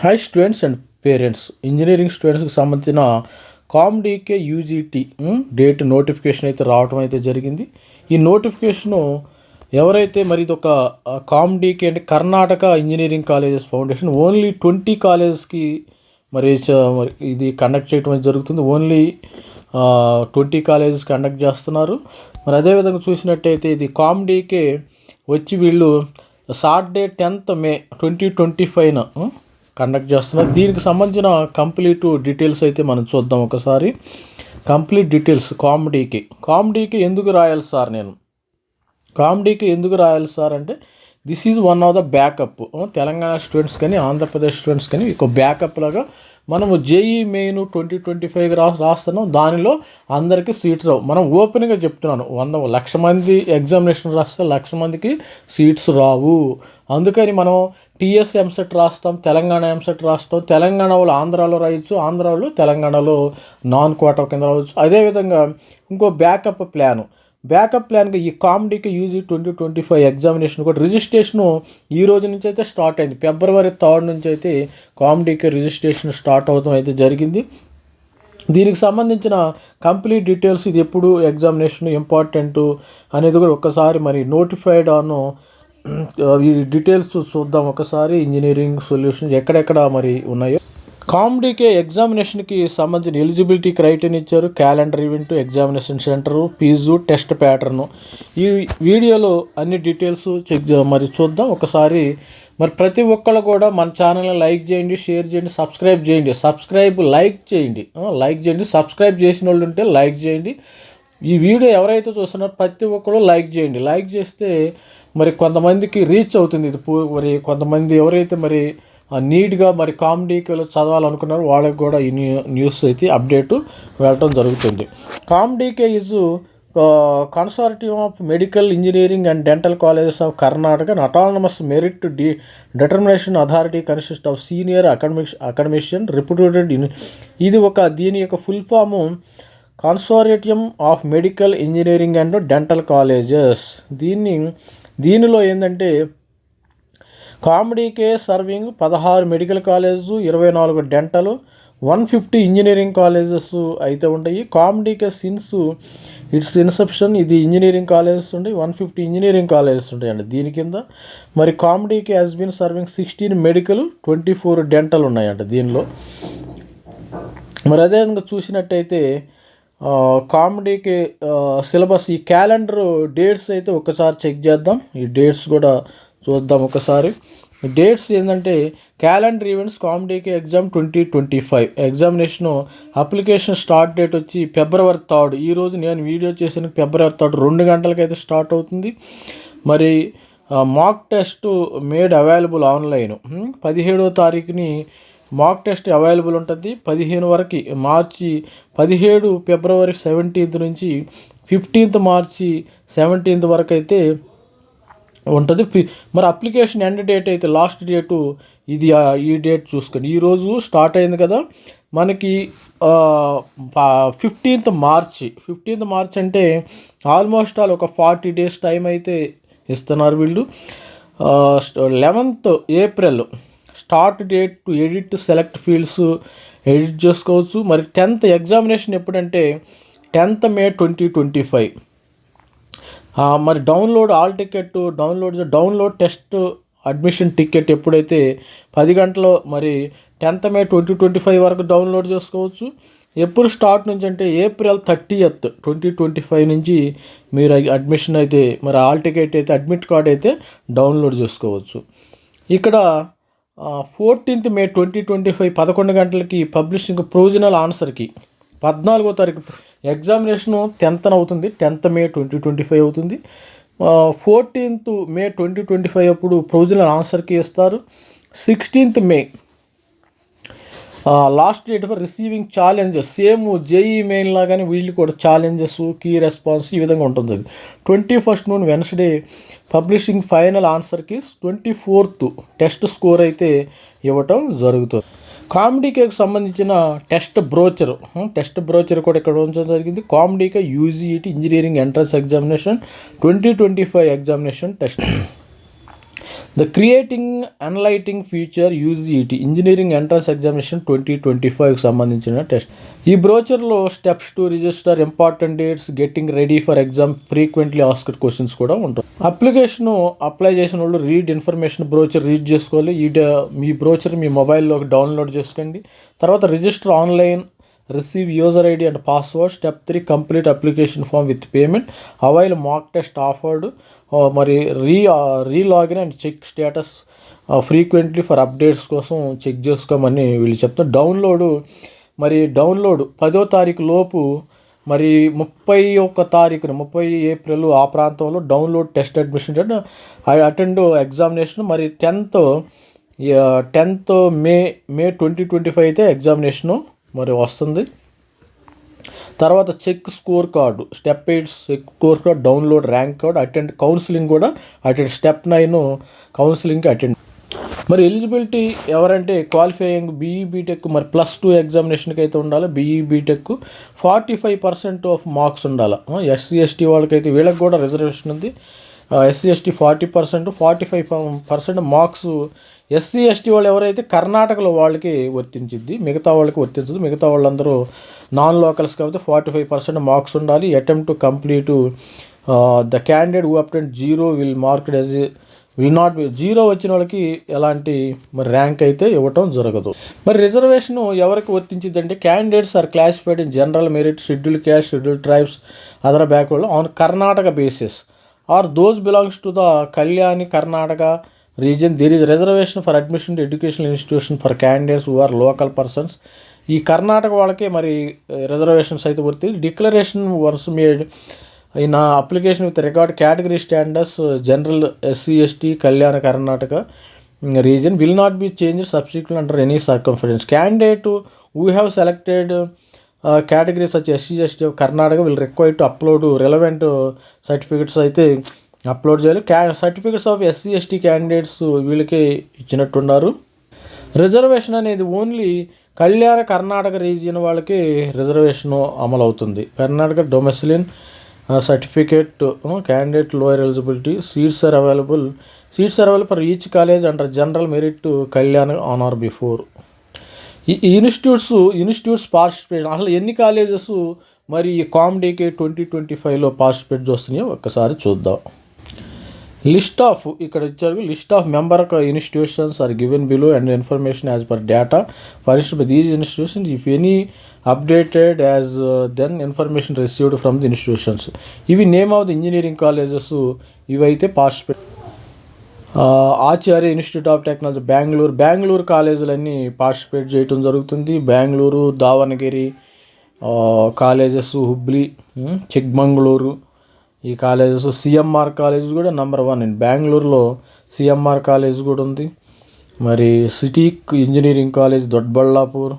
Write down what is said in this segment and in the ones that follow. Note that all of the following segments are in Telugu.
Hi students and parents engineering స్టూడెంట్స్కి సంబంధించిన కామ్డీకే యూజీటీ డేట్ నోటిఫికేషన్ అయితే రావడం అయితే జరిగింది. ఈ నోటిఫికేషను ఎవరైతే మరి ఇది ఒక కామ్డీకే అంటే Karnataka engineering colleges foundation only twenty కాలేజెస్కి మరి చ- మరి ఇది కండక్ట్ చేయడం అయితే జరుగుతుంది. ఓన్లీ ట్వంటీ కాలేజెస్ కండక్ట్ చేస్తున్నారు. మరి అదేవిధంగా చూసినట్టయితే ఇది కామ్డీకే వచ్చి వీళ్ళు Saturday tenth May twenty twenty ఫైవ్న conduct చేస్తున్నారు. దీనికి సంబంధించిన కంప్లీట్ డీటెయిల్స్ అయితే మనం చూద్దాం ఒకసారి. Complete details కామెడీకి. కామెడీకి ఎందుకు రాయాలి సార్ నేను? కామెడీకి ఎందుకు రాయాలి సార్ అంటే this is one of the backup Telangana students కానీ ఆంధ్రప్రదేశ్ స్టూడెంట్స్ కానీ ఒక బ్యాకప్ లాగా మనము JEE main twenty twenty five రా రాస్తున్నాం దానిలో అందరికీ సీట్స్ రావు. మనం ఓపెన్గా చెప్తున్నాను. వంద లక్ష మంది ఎగ్జామినేషన్ రాస్తే లక్ష మందికి సీట్స్ రావు. అందుకని మనం టీఎస్ ఎంసెట్ రాస్తాం తెలంగాణ ఎంసెట్ రాస్తాం. తెలంగాణ వాళ్ళు ఆంధ్రాలో రాయొచ్చు ఆంధ్ర వాళ్ళు తెలంగాణలో నాన్ క్వార్టర్ కింద రావచ్చు. అదేవిధంగా ఇంకో బ్యాకప్ ప్లాను బ్యాకప్ ప్లాన్గా ఈ COMEDK UG twenty twenty five examination కూడా రిజిస్ట్రేషను ఈ రోజు నుంచి అయితే స్టార్ట్ అయింది. ఫిబ్రవరి థర్డ్ నుంచి అయితే కామెడీకి రిజిస్ట్రేషన్ స్టార్ట్ అవడం అయితే జరిగింది. దీనికి సంబంధించిన కంప్లీట్ డీటెయిల్స్ ఇది ఎప్పుడు ఎగ్జామినేషన్ ఇంపార్టెంట్ అనేది కూడా ఒకసారి మరి నోటిఫైడ్ ఆన్ ఈ డీటెయిల్స్ చూద్దాం. ఒకసారి ఇంజనీరింగ్ సొల్యూషన్స్ ఎక్కడెక్కడ మరి ఉన్నాయో కామెడీకే ఎగ్జామినేషన్కి సంబంధించిన ఎలిజిబిలిటీ క్రైటీరియా ఇచ్చారు. Calendar event examination centre fee test pattern. ఈ వీడియోలో అన్ని డీటెయిల్స్ చెక్ మరి చూద్దాం. ఒకసారి మరి ప్రతి ఒక్కళ్ళు కూడా మన ఛానల్ని లైక్ చేయండి షేర్ చేయండి సబ్స్క్రైబ్ చేయండి. సబ్స్క్రైబ్ లైక్ చేయండి. లైక్ చేయండి. సబ్స్క్రైబ్ చేసిన వాళ్ళు ఉంటే లైక్ చేయండి. ఈ వీడియో ఎవరైతే చూస్తున్నారో ప్రతి ఒక్కరు లైక్ చేయండి. లైక్ చేస్తే మరి కొంతమందికి రీచ్ అవుతుంది. ఇది మరి కొంతమంది ఎవరైతే మరి నీట్గా మరి కామెడీకి చదవాలనుకున్నారు వాళ్ళకి కూడా ఈ న్యూస్ అయితే అప్డేట్ వెళ్ళటం జరుగుతుంది. COMEDK is consortium of medical engineering and dental colleges of Karnataka and autonomous merit D determination authority consist of senior academic academician reputed ఇది ఒక దీని యొక్క full form consortium of medical engineering and dental colleges దీన్ని దీనిలో ఏంటంటే కామెడీ కే సర్వింగ్ పదహారు మెడికల్ కాలేజు ఇరవై నాలుగు dental one fifty engineering colleges అయితే ఉంటాయి. కామెడీకే సిన్స్ ఇట్స్ ఇన్సెప్షన్ ఇది ఇంజనీరింగ్ కాలేజెస్ ఉంటాయి వన్ ఫిఫ్టీ ఇంజనీరింగ్ కాలేజెస్ ఉంటాయండి దీని కింద. మరి కామెడీకి has been serving sixteen medical twenty four dental ఉన్నాయంట దీనిలో. మరి అదేవిధంగా చూసినట్టయితే కామెడీకి సిలబస్ ఈ క్యాలెండర్ డేట్స్ అయితే ఒకసారి చెక్ చేద్దాం. ఈ డేట్స్ కూడా చూద్దాం ఒకసారి. డేట్స్ ఏంటంటే calendar events COMEDK exam twenty twenty five. Examination application start date వచ్చి ఫిబ్రవరి థర్డ్. ఈరోజు నేను వీడియో చేసిన ఫిబ్రవరి థర్డ్ రెండు గంటలకైతే స్టార్ట్ అవుతుంది. మరి mock test made available online పదిహేడవ తారీఖుని మాక్ టెస్ట్ అవైలబుల్ ఉంటుంది. పదిహేను వరకు మార్చి పదిహేడు ఫిబ్రవరి సెవెంటీన్త్ నుంచి ఫిఫ్టీన్త్ మార్చి సెవెంటీన్త్ వరకు అయితే ఉంటుంది. మరి అప్లికేషన్ ఎండ్ డేట్ అయితే లాస్ట్ డేటు ఇది ఈ డేట్ చూసుకోండి ఈరోజు స్టార్ట్ అయింది కదా మనకి ఫిఫ్టీన్త్ మార్చి. ఫిఫ్టీన్త్ మార్చ్ అంటే ఆల్మోస్ట్ ఆల్ ఒక ఫార్టీ డేస్ టైం అయితే ఇస్తున్నారు వీళ్ళు. Eleventh April start date to edit select fields edit చేసుకోవచ్చు. మరి టెన్త్ ఎగ్జామినేషన్ ఎప్పుడంటే tenth May twenty twenty five. మరి download hall ticket download download test admission ticket ఎప్పుడైతే పది గంటలో మరి tenth May twenty twenty five వరకు డౌన్లోడ్ చేసుకోవచ్చు. ఎప్పుడు స్టార్ట్ నుంచి అంటే April thirtieth twenty twenty five నుంచి మీరు అడ్మిషన్ అయితే మరి ఆల్ టికెట్ అయితే అడ్మిట్ కార్డ్ అయితే డౌన్లోడ్ చేసుకోవచ్చు. ఇక్కడ fourteenth May twenty twenty five పదకొండు గంటలకి పబ్లిషింగ్ ప్రొవిజనల్ ఆన్సర్కి పద్నాలుగో తారీఖు ఎగ్జామినేషను టెన్త్ అవుతుంది. Tenth May twenty twenty five అవుతుంది. Fourteenth May twenty twenty five అప్పుడు ప్రొవిజనల్ ఆన్సర్కి ఇస్తారు. Sixteenth May last date for receiving challenges same JEE main లాగానే వీళ్ళు కూడా ఛాలెంజెస్ కీ రెస్పాన్స్ ఈ విధంగా ఉంటుంది అది. Twenty first noon Wednesday publishing final ఆన్సర్కి twenty fourth test score అయితే ఇవ్వటం జరుగుతుంది. కామెడీకి సంబంధించిన టెస్ట్ బ్రోచర్. టెస్ట్ బ్రోచర్ కూడా ఇక్కడ ఉంచడం జరిగింది. COMEDK UGET engineering entrance examination twenty twenty five examination test. The creating analysing future UGET engineering entrance examination twenty twenty ఫైవ్కి సంబంధించిన టెస్ట్ ఈ బ్రోచర్లో steps to register important dates getting ready for exam frequently asked questions కూడా ఉంటాయి. అప్లికేషన్ అప్లై చేసిన వాళ్ళు రీడ్ ఇన్ఫర్మేషన్ బ్రోచర్ రీడ్ చేసుకోవాలి. ఈ డ- మీ బ్రోచర్ మీ మొబైల్లో డౌన్లోడ్ చేసుకోండి. తర్వాత register online receive user ID and password step three complete application form with payment avail mock test offered మరి రీ relogin and check status frequently for updates కోసం చెక్ చేసుకోమని వీళ్ళు చెప్తారు. డౌన్లోడు మరి డౌన్లోడ్ పదో తారీఖు లోపు మరి ముప్పై ఒక్క తారీఖున ముప్పై ఏప్రిల్ ఆ ప్రాంతంలో download test admission attend examination మరి tenth tenth May May twenty twenty five అయితే ఎగ్జామినేషను మరి వస్తుంది. తర్వాత check score card step eight score card download rank card attend counselling కూడా అటెండ్ స్టెప్ నైన్ కౌన్సిలింగ్కి అటెండ్. మరి ఎలిజిబిలిటీ ఎవరంటే క్వాలిఫైయింగ్ బీఈ బీటెక్ మరి ప్లస్ టూ ఎగ్జామినేషన్కి అయితే ఉండాలి. BE BTech forty five percent of marks ఉండాలి. ఎస్సీ ఎస్టీ వాళ్ళకైతే వీళ్ళకి కూడా రిజర్వేషన్ ఉంది. SC ST forty percent forty five percent marks SC ST వాళ్ళు ఎవరైతే కర్ణాటకలో వాళ్ళకి వర్తించిద్ది మిగతా వాళ్ళకి వర్తించదు. మిగతా వాళ్ళందరూ నాన్ లోకల్స్ కాబట్టి ఫార్టీ ఫైవ్ పర్సెంట్ మార్క్స్ ఉండాలి. Attempt to complete the candidate who obtained zero will marked as will not zero వచ్చిన వాళ్ళకి ఎలాంటి మరి ర్యాంక్ అయితే ఇవ్వటం జరగదు. మరి రిజర్వేషన్ ఎవరికి వర్తించింది అంటే candidates are classified in general merit schedule caste schedule tribes other backward on Karnataka basis. Are those belongs to the Kalyani Karnataka region there is reservation for admission to educational institution for candidates who are local persons ఈ కర్ణాటక వాళ్ళకే మరి రిజర్వేషన్స్ అయితే వర్తి. Declaration were made in application with record category standards general SC ST Kalyana Karnataka region will not be change subsequent under any circumference candidate who have selected categories వచ్చి SC ST Karnataka will require to upload relevant certificates అయితే అప్లోడ్ చేయాలి. క్యా certificates of SC ST candidates వీళ్ళకి ఇచ్చినట్టున్నారు. రిజర్వేషన్ అనేది ఓన్లీ కళ్యాణ కర్ణాటక రీజియన్ వాళ్ళకి రిజర్వేషన్ అమలు అవుతుంది Karnataka domicile certificate candidate lower eligibility seats are available seats are available for each college under general merit Kalyan on or before ఈ ఇన్స్టిట్యూట్స్ ఇన్స్టిట్యూట్స్ పార్టిసిపేషన్ అసలు ఎన్ని కాలేజెస్ మరి ఈ కామ్డేకి ట్వంటీ ట్వంటీ ఫైవ్లో పార్టిసిపేట్ చేస్తున్నాయో ఒక్కసారి చూద్దాం. లిస్ట్ ఆఫ్ ఇక్కడ ఇచ్చారు list of member institutions are given below and information as per data first these institutions if any updated as then information received from the institutions ఇవి name of the engineering colleges ఇవైతే participate Acharya institute of technology Bengaluru Bengaluru కాలేజీలన్నీ participate చేయటం జరుగుతుంది. బెంగళూరు దావణగిరి కాలేజెస్ హుబ్లీ చిక్మంగళూరు ఈ కాలేజెస్ సిఎంఆర్ కాలేజ్ కూడా నెంబర్ వన్ అండి బెంగళూరులో సిఎంఆర్ కాలేజ్ కూడా ఉంది. మరి city engineering college Doddaballapur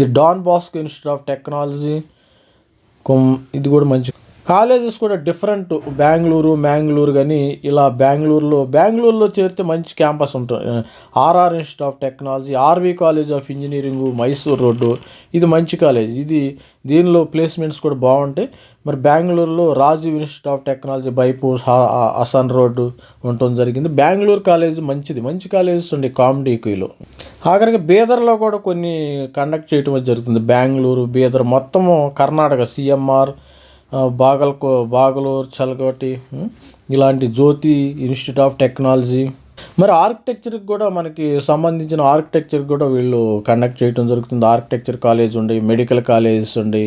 the Don Bosco institute of technology. కొం ఇది కూడా మంచి కాలేజెస్ కూడా డిఫరెంట్. బెంగళూరు మ్యాంగ్లూరు కానీ ఇలా బెంగళూరులో బెంగళూరులో చేరితే మంచి క్యాంపస్ ఉంటుంది. RR institute of technology RV college of engineering Mysore road. ఇది మంచి కాలేజ్. ఇది దీనిలో ప్లేస్మెంట్స్ కూడా బాగుంటాయి. మరి బెంగళూరులో Rajiv institute of technology బైపూర్ అసన్ road ఉండటం జరిగింది. బెంగళూరు కాలేజ్ మంచిది. మంచి కాలేజెస్ ఉండే కామ్డీకీలో ఆఖరికి బీదర్లో కూడా కొన్ని కండక్ట్ చేయటం జరుగుతుంది. బెంగళూరు బీదర్ మొత్తము కర్ణాటక సిఎంఆర్ బాగల్కో బాగలూరు చలకోటి ఇలాంటి జ్యోతి ఇన్స్టిట్యూట్ ఆఫ్ టెక్నాలజీ. మరి ఆర్కిటెక్చర్కి కూడా మనకి సంబంధించిన ఆర్కిటెక్చర్ కూడా వీళ్ళు కండక్ట్ చేయడం జరుగుతుంది. ఆర్కిటెక్చర్ కాలేజ్ ఉండి మెడికల్ కాలేజెస్ ఉండి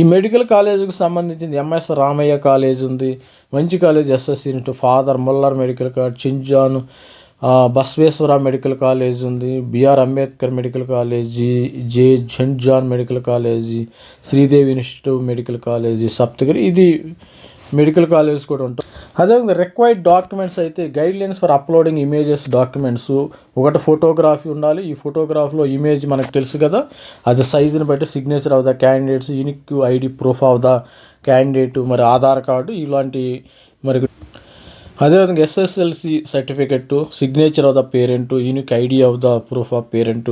ఈ మెడికల్ కాలేజీకి సంబంధించింది ఎంఎస్ రామయ్య కాలేజ్ ఉంది. మంచి college SSC Father Muller medical college చింజాన్ Basaveshwara medical college ఉంది బిఆర్ అంబేద్కర్ మెడికల్ కాలేజీ జే. Saint John medical college Sridevi institute medical college Saptagiri ఇది మెడికల్ కాలేజ్ కూడా ఉంటాయి. అదేవిధంగా రిక్వైర్డ్ డాక్యుమెంట్స్ అయితే guidelines for uploading images documents ఒకటి ఫోటోగ్రఫీ ఉండాలి ఈ ఫోటోగ్రాఫ్లో ఇమేజ్ మనకు తెలుసు కదా అది సైజుని బట్టి signature of the candidates unique ID proof of the candidate మరి ఆధార్ కార్డు ఇలాంటి మరి అదేవిధంగా SSLC certificate signature of the parent unique ID of the proof of parent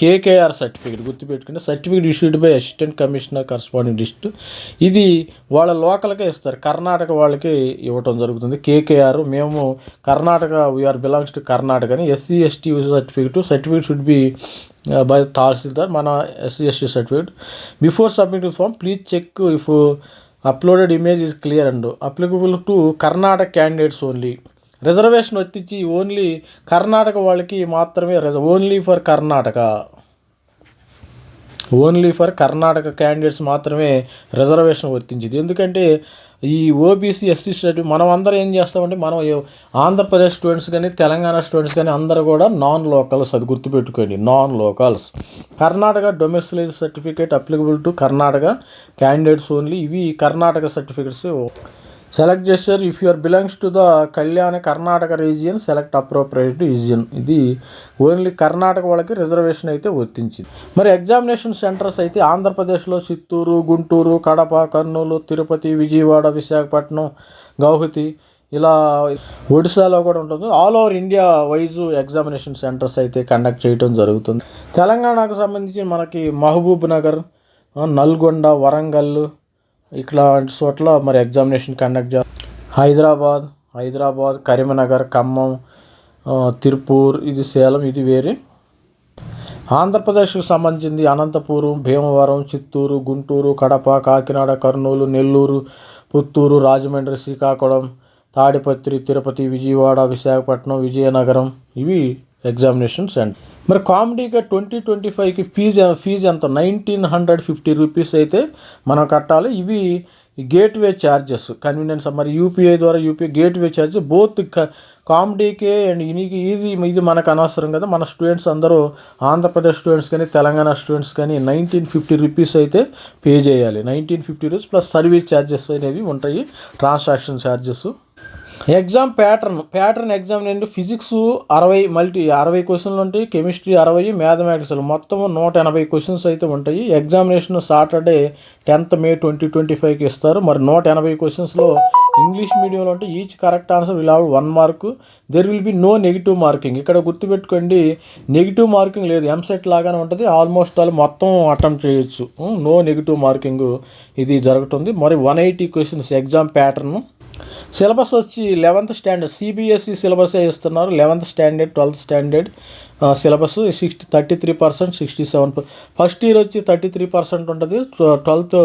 KKR certificate గుర్తుపెట్టుకుంటే certificate issued by assistant commissioner corresponding list ఇది వాళ్ళ లోకల్కే ఇస్తారు. కర్ణాటక వాళ్ళకి ఇవ్వటం జరుగుతుంది. కేకేఆర్ మేము Karnataka we are belongs to Karnataka అని SC ST certificate certificate should be by tahsildar మన SC ST certificate before submitting form please check if uploaded image is clear and. Applicable to Karnataka candidates only reservation వచ్చి ఓన్లీ కర్ణాటక వాళ్ళకి మాత్రమే only for Karnataka only for Karnataka candidates మాత్రమే రిజర్వేషన్ వర్తించింది ఎందుకంటే ఈ ఓబీసీ ఎస్సీ స్టేట్ మనం అందరం ఏం చేస్తామంటే మనం ఆంధ్రప్రదేశ్ స్టూడెంట్స్ కానీ తెలంగాణ స్టూడెంట్స్ కానీ అందరూ కూడా నాన్ లోకల్స్ అది గుర్తుపెట్టుకోండి. Non locals Karnataka domicile certificate applicable to Karnataka. Candidates only ఇవి కర్ణాటక సర్టిఫికేట్స్ సెలెక్ట్ చేశారు if you are belongs to the Kalyana Karnataka region select appropriate region ఇది ఓన్లీ కర్ణాటక వాళ్ళకి రిజర్వేషన్ అయితే వర్తించింది. మరి ఎగ్జామినేషన్ సెంటర్స్ అయితే ఆంధ్రప్రదేశ్లో చిత్తూరు గుంటూరు కడప కర్నూలు తిరుపతి విజయవాడ విశాఖపట్నం గౌహతి ఇలా ఒడిశాలో కూడా ఉంటుంది. All over India wise examination centres అయితే కండక్ట్ చేయడం జరుగుతుంది. తెలంగాణకు సంబంధించి మనకి మహబూబ్ నగర్ నల్గొండ వరంగల్ ఇట్లాంటి చోట్ల మరి ఎగ్జామినేషన్ కండక్ట్ చే హైదరాబాద్ హైదరాబాద్ కరీంనగర్ ఖమ్మం తిరుపూర్ ఇది సేలం ఇది వేరే. ఆంధ్రప్రదేశ్కు సంబంధించింది అనంతపురం భీమవరం చిత్తూరు గుంటూరు కడప కాకినాడ కర్నూలు నెల్లూరు పుత్తూరు రాజమండ్రి శ్రీకాకుళం తాడిపత్రి తిరుపతి విజయవాడ విశాఖపట్నం విజయనగరం. ఇవి ఎగ్జామినేషన్ సెంటర్ మరి కామెడీగా ట్వంటీ ట్వంటీ ఫైవ్కి ఫీజు ఫీజు ఎంత? నైన్టీన్ హండ్రెడ్ ఫిఫ్టీ రూపీస్ అయితే మనం కట్టాలి. ఇవి గేట్వే ఛార్జెస్ కన్వీనియన్స్ మరి యూపీఐ ద్వారా UPI gateway charges both కామెడీకే and ఇనికి ఇది ఇది మనకు అనవసరం కదా. మన స్టూడెంట్స్ అందరూ ఆంధ్రప్రదేశ్ స్టూడెంట్స్ కానీ తెలంగాణ స్టూడెంట్స్ కానీ నైన్టీన్ ఫిఫ్టీ రూపీస్ అయితే పే చేయాలి. Nineteen fifty rupees plus service charges అనేవి ఉంటాయి. Transaction charges exam pattern pattern exam నుండి ఫిజిక్స్ అరవై మల్టీ అరవై క్వశ్చన్లు ఉంటాయి కెమిస్ట్రీ అరవై మ్యాథమెటిక్స్ మొత్తం నూట ఎనభై క్వశ్చన్స్ అయితే ఉంటాయి. Examination Saturday tenth May twenty twenty ఫైవ్కి ఇస్తారు. మరి నూట ఎనభై క్వశ్చన్స్లో ఇంగ్లీష్ మీడియంలో అంటే each correct answer will have one mark there will be no negative marking ఇక్కడ గుర్తుపెట్టుకోండి నెగిటివ్ మార్కింగ్ లేదు. ఎంసెట్ లాగానే ఉంటుంది. ఆల్మోస్ట్ ఆల్ మొత్తం అటెంప్ట్ చేయొచ్చు. నో నెగిటివ్ మార్కింగ్ ఇది జరుగుతుంది. మరి one eighty questions exam pattern syllabus వచ్చి లెవెంత్ స్టాండర్డ్ సిబిఎస్ఈ సిలబసే ఇస్తున్నారు? Eleventh standard twelfth standard syllabus sixty thirty three percent sixty seven first year వచ్చి థర్టీ త్రీ పర్సెంట్ ఉంటుంది ట్వెల్త్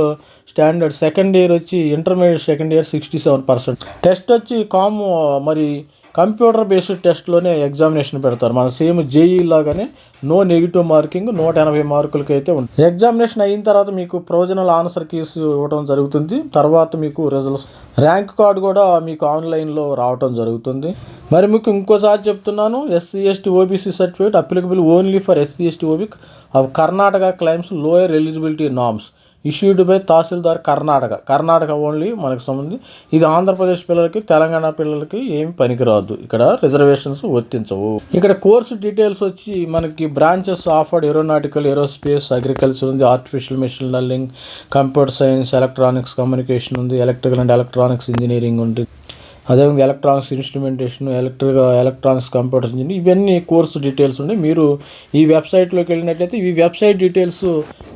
స్టాండర్డ్ సెకండ్ ఇయర్ వచ్చి intermediate second year sixty seven percent test వచ్చి కామ్ మరి కంప్యూటర్ బేస్డ్ టెస్ట్లోనే ఎగ్జామినేషన్ పెడతారు. మన సేమ్ జేఈ లాగానే నో నెగిటివ్ మార్కింగ్ నూట ఎనభై మార్కులకి అయితే ఉంటుంది. ఎగ్జామినేషన్ అయిన తర్వాత మీకు ప్రొవిజనల్ ఆన్సర్ కీస్ ఇవ్వడం జరుగుతుంది. తర్వాత మీకు రిజల్ట్స్ ర్యాంక్ కార్డు కూడా మీకు ఆన్లైన్లో రావడం జరుగుతుంది. మరి మీకు ఇంకోసారి చెప్తున్నాను SC ST OBC certificate applicable only for SC ST OB of Karnataka claims lower eligibility norms. Issued by tahsildar Karnataka. Karnataka only మనకు సంబంధించి ఇది ఆంధ్రప్రదేశ్ పిల్లలకి తెలంగాణ పిల్లలకి ఏమి పనికిరాదు. ఇక్కడ రిజర్వేషన్స్ వర్తించవు. ఇక్కడ కోర్సు డీటెయిల్స్ వచ్చి మనకి branches offered aeronautical aerospace agriculture ఉంది artificial machine learning computer science electronics communication ఉంది ఎలక్ట్రికల్ అండ్ ఎలక్ట్రానిక్స్ ఇంజనీరింగ్ ఉంది. అదేవిధంగా electronics instrumentation electric electronics computer engineering ఇవన్నీ కోర్సు డీటెయిల్స్ ఉన్నాయి. మీరు ఈ వెబ్సైట్లోకి వెళ్ళినట్లయితే ఈ వెబ్సైట్ డీటెయిల్స్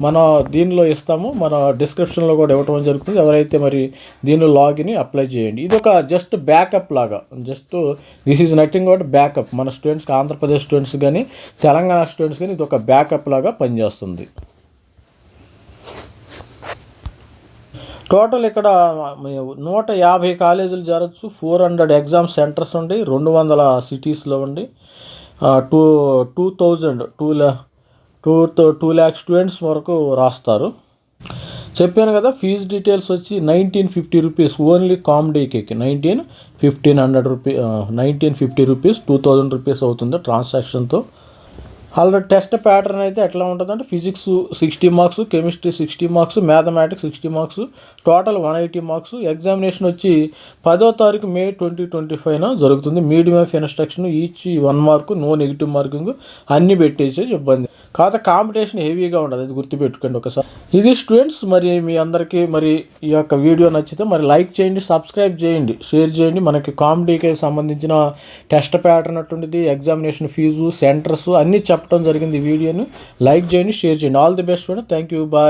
మన దీనిలో ఇస్తాము. మన డిస్క్రిప్షన్లో కూడా ఇవ్వటం జరుగుతుంది. ఎవరైతే మరి దీనిలో లాగిన్ అప్లై చేయండి. ఇది ఒక జస్ట్ బ్యాకప్ లాగా. Just this is nothing out backup మన స్టూడెంట్స్కి ఆంధ్రప్రదేశ్ స్టూడెంట్స్ కానీ తెలంగాణ స్టూడెంట్స్ కానీ ఇది ఒక బ్యాకప్ లాగా పనిచేస్తుంది. టోటల్ ఇక్కడ నూట యాభై కాలేజీలు జరగచ్చు ఫోర్ హండ్రెడ్ ఎగ్జామ్ సెంటర్స్ ఉండి రెండు వందల సిటీస్లో ఉండి టూ టూ థౌజండ్ టూ ల్యా టూ టూ ల్యాక్ స్టూడెంట్స్ వరకు రాస్తారు. చెప్పాను కదా ఫీజు డీటెయిల్స్ వచ్చి nineteen fifty rupees only కామెడీకి nineteen fifteen hundred rupee nineteen fifty rupees two thousand rupees అవుతుంది ట్రాన్సాక్షన్తో. ఆల్రెడీ టెస్ట్ ప్యాటర్న్ అయితే ఎట్లా ఉంటుందంటే physics sixty marks chemistry sixty marks mathematics sixty marks total one eighty marks. Examination వచ్చి పదో తారీఖు మే ట్వంటీ ట్వంటీ ఫైవ్న జరుగుతుంది. Medium of instruction each one mark no negative marking అన్నీ పెట్టేసే ఇబ్బంది. కాకపోతే కాంపిటీషన్ హెవీగా ఉండదు. అది గుర్తుపెట్టుకోండి ఒకసారి. ఇది స్టూడెంట్స్ మరి మీ అందరికీ మరి ఈ యొక్క వీడియో నచ్చితే మరి లైక్ చేయండి సబ్స్క్రైబ్ చేయండి షేర్ చేయండి. మనకి కామెడీకి సంబంధించిన టెస్ట్ ప్యాటర్న్ అటువంటిది ఎగ్జామినేషన్ ఫీజు సెంటర్స్ అన్నీ చెప్పడం జరిగింది ఈ వీడియోని. లైక్ చేయండి షేర్ చేయండి. All the best student thank you bye